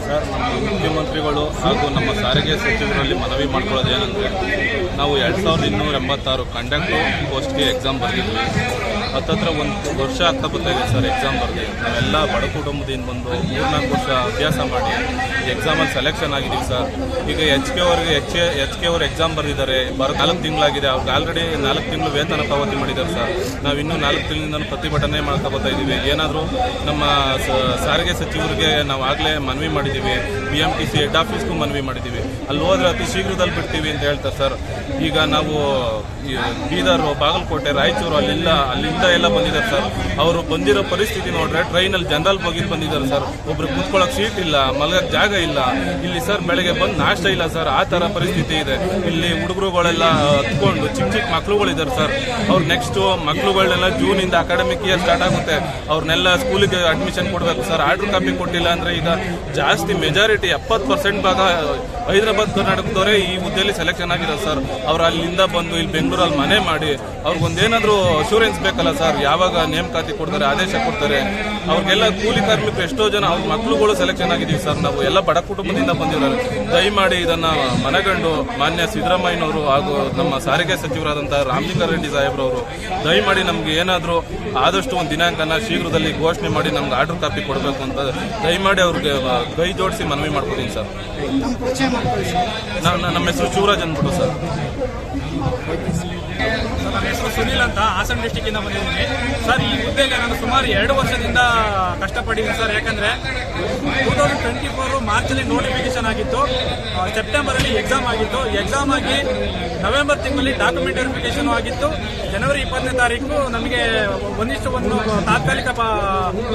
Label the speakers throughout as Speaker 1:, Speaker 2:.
Speaker 1: Sir ಮುಖ್ಯಮಂತ್ರಿಗಳು ಹಾಗೂ ನಮ್ಮ ಸಾರಿಗೆ ಸಚಿವರಲ್ಲಿ ಮನವಿ ಮಾಡ್ಕೊಳ್ಳೋದು ಏನಂದರೆ ನಾವು ಎರಡು ಸಾವಿರದ ಇನ್ನೂರ ಎಂಬತ್ತಾರು ಕಂಡಕ್ಟರ್ ಪೋಸ್ಟ್ಗೆ ಎಕ್ಸಾಮ್ ಬರೆದಿದ್ವಿ. ಹತ್ತತ್ರ ಒಂದು ವರ್ಷ ಆಗ್ತಾ ಇದೆ ಸರ್ ಎಕ್ಸಾಮ್ ಬರೆದು. ನಾವೆಲ್ಲ ಬಡ ಕುಟುಂಬದಿಂದ ಬಂದು ಮೂರ್ನಾಲ್ಕು ವರ್ಷ ಅಭ್ಯಾಸ ಮಾಡಿ ಎಕ್ಸಾಮಲ್ಲಿ ಸೆಲೆಕ್ಷನ್ ಆಗಿದ್ದೀವಿ ಸರ್. ಈಗ ಎಚ್ ಕೆ ಅವ್ರಿಗೆ ಎಚ್ ಎಚ್ ಕೆ ಅವ್ರು ಎಕ್ಸಾಮ್ ಬರೆದಿದ್ದಾರೆ. ಬರ ನಾಲ್ಕು ತಿಂಗಳಾಗಿದೆ. ಅವ್ರಿಗೆ ಆಲ್ರೆಡಿ ನಾಲ್ಕು ತಿಂಗಳು ವೇತನ ಪಾವತಿ ಮಾಡಿದ್ದಾರೆ ಸರ್. ನಾವು ಇನ್ನೂ ನಾಲ್ಕು ತಿಂಗಳಿಂದ ಪ್ರತಿಭಟನೆ ಮಾಡ್ತಾ ಬರ್ತಾ ಇದ್ದೀವಿ. ಏನಾದರೂ ನಮ್ಮ ಸಾರಿಗೆ ಸಚಿವರಿಗೆ ನಾವು ಆಗಲೇ ಮನವಿ ಮಾಡಿದ್ದೀವಿ. B M T C head ಆಫೀಸ್ಗೂ ಮನವಿ ಮಾಡಿದ್ದೀವಿ. ಅಲ್ಲಿ ಹೋದ್ರೆ ಅತಿ ಶೀಘ್ರದಲ್ಲಿ ಬಿಡ್ತೀವಿ ಅಂತ ಹೇಳ್ತಾರೆ ಸರ್. ಈಗ ನಾವು ಬೀದರ್, ಬಾಗಲಕೋಟೆ, ರಾಯಚೂರು ಅಲ್ಲಿಲ್ಲ ಅಲ್ಲಿಂದ ಎಲ್ಲ ಬಂದಿದ್ದಾರೆ ಸರ್. ಅವರು ಬಂದಿರೋ ಪರಿಸ್ಥಿತಿ ನೋಡ್ರೆ ಟ್ರೈನಲ್ಲಿ ಜನರಲ್ ಬಗ್ಗೆ ಬಂದಿದ್ದಾರೆ ಸರ್. ಒಬ್ರು ಕೂತ್ಕೊಳ್ಳೋಕೆ ಸೀಟ್ ಇಲ್ಲ ಮಲಗಕ್ಕೆ ಜಾಗ ಇಲ್ಲ. ಇಲ್ಲಿ ಸರ್ ಬೆಳಗ್ಗೆ ಬಂದು ನಾಷ್ಟ ಇಲ್ಲ ಸರ್. ಆ ಥರ ಪರಿಸ್ಥಿತಿ ಇದೆ. ಇಲ್ಲಿ ಹುಡುಗರುಗಳೆಲ್ಲ ಹತ್ಕೊಂಡು ಚಿಕ್ಕ ಚಿಕ್ಕ ಮಕ್ಳುಗಳಿದ್ದಾರೆ ಸರ್. ಅವ್ರು ನೆಕ್ಸ್ಟು ಮಕ್ಳುಗಳನ್ನೆಲ್ಲ ಇಂದ ಅಕಾಡೆಮಿಕ್ ಇಯರ್ ಸ್ಟಾರ್ಟ್ ಆಗುತ್ತೆ. ಅವ್ರನ್ನೆಲ್ಲ ಸ್ಕೂಲಿಗೆ ಅಡ್ಮಿಷನ್ ಕೊಡಬೇಕು ಸರ್. ಆರ್ಡರ್ ಕಾಪಿ ಕೊಟ್ಟಿಲ್ಲ ಅಂದ್ರೆ ಈಗ ಜಾಸ್ತಿ ಮೆಜಾರಿಟಿ ಎಪ್ಪತ್ತು ಪರ್ಸೆಂಟ್ ಭಾಗ ಹೈದರಾಬಾದ್, ಕರ್ನಾಟಕದವರೇ ಈ ಹುದ್ದೆಯಲ್ಲಿ ಸೆಲೆಕ್ಷನ್ ಆಗಿರೋದು ಸರ್. ಅವ್ರು ಅಲ್ಲಿಂದ ಬಂದು ಇಲ್ಲಿ ಬೆಂಗಳೂರಲ್ಲಿ ಮನೆ ಮಾಡಿ, ಅವ್ರಿಗೊಂದೇನಾದರೂ ಅಶೂರೆನ್ಸ್ ಬೇಕಲ್ಲ ಸರ್. ಯಾವಾಗ ನೇಮಕಾತಿ ಕೊಡ್ತಾರೆ, ಆದೇಶ ಕೊಡ್ತಾರೆ, ಅವ್ರಿಗೆಲ್ಲ ಕೂಲಿ ಕಾರ್ಮಿಕರು ಎಷ್ಟೋ ಜನ ಅವ್ರ ಮಕ್ಕಳುಗಳು ಸೆಲೆಕ್ಷನ್ ಆಗಿದ್ದೀವಿ ಸರ್ ನಾವು. ಎಲ್ಲ ಬಡ ಕುಟುಂಬದಿಂದ ಬಂದಿದ್ದಾರೆ. ದಯಮಾಡಿ ಇದನ್ನ ಮನಗಂಡು ಮಾನ್ಯ ಸಿದ್ದರಾಮಯ್ಯನವರು ಹಾಗೂ ನಮ್ಮ ಸಾರಿಗೆ ಸಚಿವರಾದಂಥ ರಾಮಲಿಂಗಾರೆಡ್ಡಿ ಸಾಹೇಬ್ರವರು ದಯಮಾಡಿ ನಮ್ಗೆ ಏನಾದರೂ ಆದಷ್ಟು ಒಂದು ದಿನಾಂಕನ ಶೀಘ್ರದಲ್ಲಿ ಘೋಷಣೆ ಮಾಡಿ ನಮ್ಗೆ ಆರ್ಡರ್ ಕಾಪಿ ಕೊಡಬೇಕು ಅಂತ ದಯಮಾಡಿ ಅವ್ರಿಗೆ ಕೈ ಜೋಡಿಸಿ ಮನವಿ ಮಾಡ್ಕೊತೀನಿ ಸರ್. ನಮ್ಮ ಹೆಸರು ಶಿವರಾಜ್ ಅಂದ್ಬಿಟ್ಟು ಸರ್.
Speaker 2: ನನ್ನ ಹೆಸರು ಸುನಿಲ್ ಅಂತ ಹಾಸನ ಡಿಸ್ಟಿಕ್ ಇಂದ ಬಂದಿದ್ದೀನಿ. ಸರ್, ಈ ಹುದ್ದೆಗೆ ನಾನು ಸುಮಾರು ಎರಡು ವರ್ಷದಿಂದ ಕಷ್ಟಪಟ್ಟಿದ್ದೀನಿ ಸರ್. ಯಾಕಂದ್ರೆ ಟೂ ತೌಸಂಡ್ ಟ್ವೆಂಟಿ ಫೋರ್ ಮಾರ್ಚಲ್ಲಿ ನೋಟಿಫಿಕೇಶನ್ ಆಗಿತ್ತು. ಸೆಪ್ಟೆಂಬರ್ ಸೆಪ್ಟೆಂಬರಲ್ಲಿ ಎಕ್ಸಾಮ್ ಆಗಿತ್ತು. ಎಕ್ಸಾಮ್ ಆಗಿ ನವೆಂಬರ್ ತಿಂಗಳಲ್ಲಿ ಡಾಕ್ಯುಮೆಂಟ್ ವೆರಿಫಿಕೇಶನ್ ಆಗಿತ್ತು. ಜನವರಿ ಇಪ್ಪತ್ತನೇ ತಾರೀಕು ನಮಗೆ ಒಂದಿಷ್ಟು ಒಂದು ತಾತ್ಕಾಲಿಕ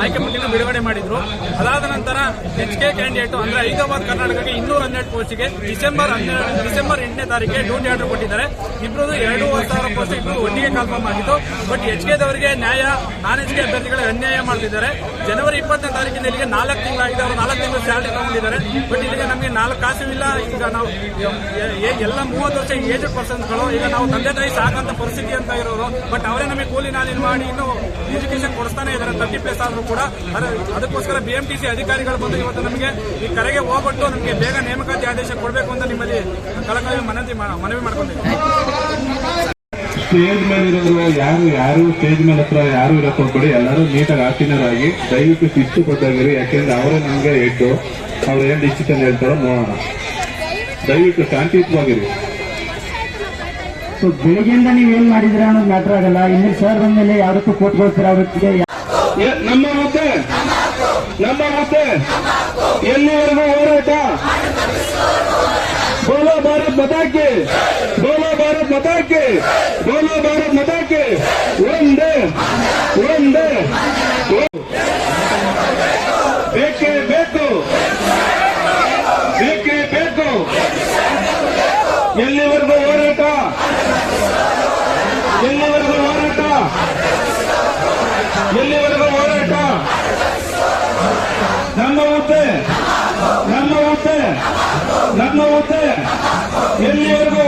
Speaker 2: ಆಯ್ಕೆ ಪಟ್ಟಿನ ಬಿಡುಗಡೆ ಮಾಡಿದ್ರು. ಅದಾದ ನಂತರ ಎಚ್ ಕೆ ಕ್ಯಾಂಡಿಡೇಟ್ ಅಂದ್ರೆ ಹೈದರಾಬಾದ್ ಕರ್ನಾಟಕಕ್ಕೆ ಇನ್ನೂರ ಹನ್ನೆರಡು ಪೋಸ್ಟ್ಗೆ ಡಿಸೆಂಬರ್ ಹನ್ನೆರಡು, ಡಿಸೆಂಬರ್ ಎಂಟನೇ ತಾರೀಕಿಗೆ ಡ್ಯೂಟಿ ಆರ್ಡರ್ ಕೊಟ್ಟಿದ್ದಾರೆ. ಇಬ್ಬರು ಎರಡೂವರೆ ಸಾವಿರ ಪೋಸ್ಟ್ ಇಬ್ಬರು ಒಟ್ಟಿಗೆ ಕನ್ಫರ್ಮ್ ಆಗಿತ್ತು. ಬಟ್ ಎಚ್ ಕೆದವರಿಗೆ ನ್ಯಾಯ ನಾನ್ ಎಚ್ ಕೆ ಅಭ್ಯರ್ಥಿಗಳಿಗೆ ಅನ್ಯಾಯ ಮಾಡ್ತಿದ್ದಾರೆ. ಜನವರಿ ಇಪ್ಪತ್ತನೇ ತಾರೀಕಿನ ಇಲ್ಲಿಗೆ ನಾಲ್ಕು ತಿಂಗಳಾಗಿದೆ ಅವರು ನಾಲ್ಕು ತಿಂಗಳು ಸ್ಯಾಲರಿ ತಗೊಂಡಿದ್ದಾರೆ. ಬಟ್ ಇಲ್ಲಿಗೆ ನಮಗೆ ನಾಲ್ಕು ಕಾಸು ಇಲ್ಲ ಈಗ ನಾವು ಎಲ್ಲ ಮೂವತ್ತು ವರ್ಷ ಏಜ್ ಪರ್ಸನ್ಸ್ಗಳು. ಈಗ ನಾವು ತಂದೆ ತಾಯಿ ಸಾಕಂತ ಪರಿಸ್ಥಿತಿ ಅಂತ ಇರೋರು. ಬಟ್ ಅವರೇ ನಮಗೆ ಕೂಲಿ ನಾಲಿನ ಮಾಡಿ ಇನ್ನು ಎಜುಕೇಶನ್ ಕೊಡಿಸ್ತಾನೆ ಇದ್ದಾರೆ. ತರ್ಟಿ ಪ್ಲೇಸ್ ಆದರೂ ಕೂಡ. ಅದಕ್ಕೋಸ್ಕರ ಬಿ ಎಂ ಟಿ ಸಿ ಅಧಿಕಾರಿಗಳು ಬಂದು ಇವತ್ತು ನಮಗೆ ಈ ಕರೆಗೆ ಹೋಗ್ಬಿಟ್ಟು ನಮಗೆ ಬೇಗ ನೇಮಕಾತಿ ಆದೇಶ ಕೊಡಬೇಕು ಅಂತ ನಿಮ್ಮಲ್ಲಿ ಕಳಕಳಿ ಮನವಿ ಮನವಿ ಮಾಡ್ಕೊಂಡಿದ್ದೀವಿ
Speaker 3: ಸ್ಟೇಜ್ ಮೇಲೆ ಇರೋರು ಯಾರು ಯಾರು ಸ್ಟೇಜ್ ಮೇಲೆ ಹತ್ರ ಯಾರು ಇರಕ್ ಹೋಗ್ಬೇಡಿ ಎಲ್ಲರೂ ನೀಟಾಗಿ ಆಸೀನರಾಗಿ ದಯವಿಟ್ಟು ಶಿಸ್ತು ಕೊಟ್ಟಾಗಿರಿ ಯಾಕೆಂದ್ರೆ ಅವರೇ ನಮ್ಗೆ ಇಟ್ಟು ಅವ್ರು ಏನು ಡಿಸಿಷನ್ ಹೇಳ್ತಾರೋ ನೋಡೋಣ. ದಯವಿಟ್ಟು ಶಾಂತಿಯುತವಾಗಿರಿ.
Speaker 4: ಸೊ ಬೆಳಿಗ್ಗೆಯಿಂದ ನೀವ್ ಏನ್ ಮಾಡಿದ್ರ ಅನ್ನೋದು ಮ್ಯಾಟರ್ ಆಗಲ್ಲ. ಇಲ್ಲಿ ಸರ್ ಬಂದ್ಮೇಲೆ ಯಾರಕ್ಕೂ ಕೊಟ್ಕೊಳ್ತೀರ ಅವ್ರಿಗೆ
Speaker 3: ಎ- ನಮ್ಮ ಮತ್ತೆ? ನಮ್ಮ ಮತ್ತೆ? ಎಲ್ಲಿವರೆಗೂ ಹೋರಾಟ? ಭಾರತ್ ಮತಾಕೆ ಬೋಲೋ ಭಾರತ್ ಮತಾಕೆ ಬೋಲೋ ಭಾರತ್ ಮತಾಕೆ ಒಂದೇ ಒಂದೇ. ಬೇಕೇ ಬೇಕು ಬೇಕೇ ಬೇಕು. ಎಲ್ಲಿವರೆಗೂ ಹೋರಾಟ? ಎಲ್ಲಿವರೆಗೂ ಹೋರಾಟ? ಎಲ್ಲಿವರೆಗೂ ಹೋರಾಟ? ನಮ್ಮ ಹುದ್ದೆ ನಮ್ಮ ಹುದ್ದೆ ನಮ್ಮ ಹುದ್ದೆ. Yeah, yeah.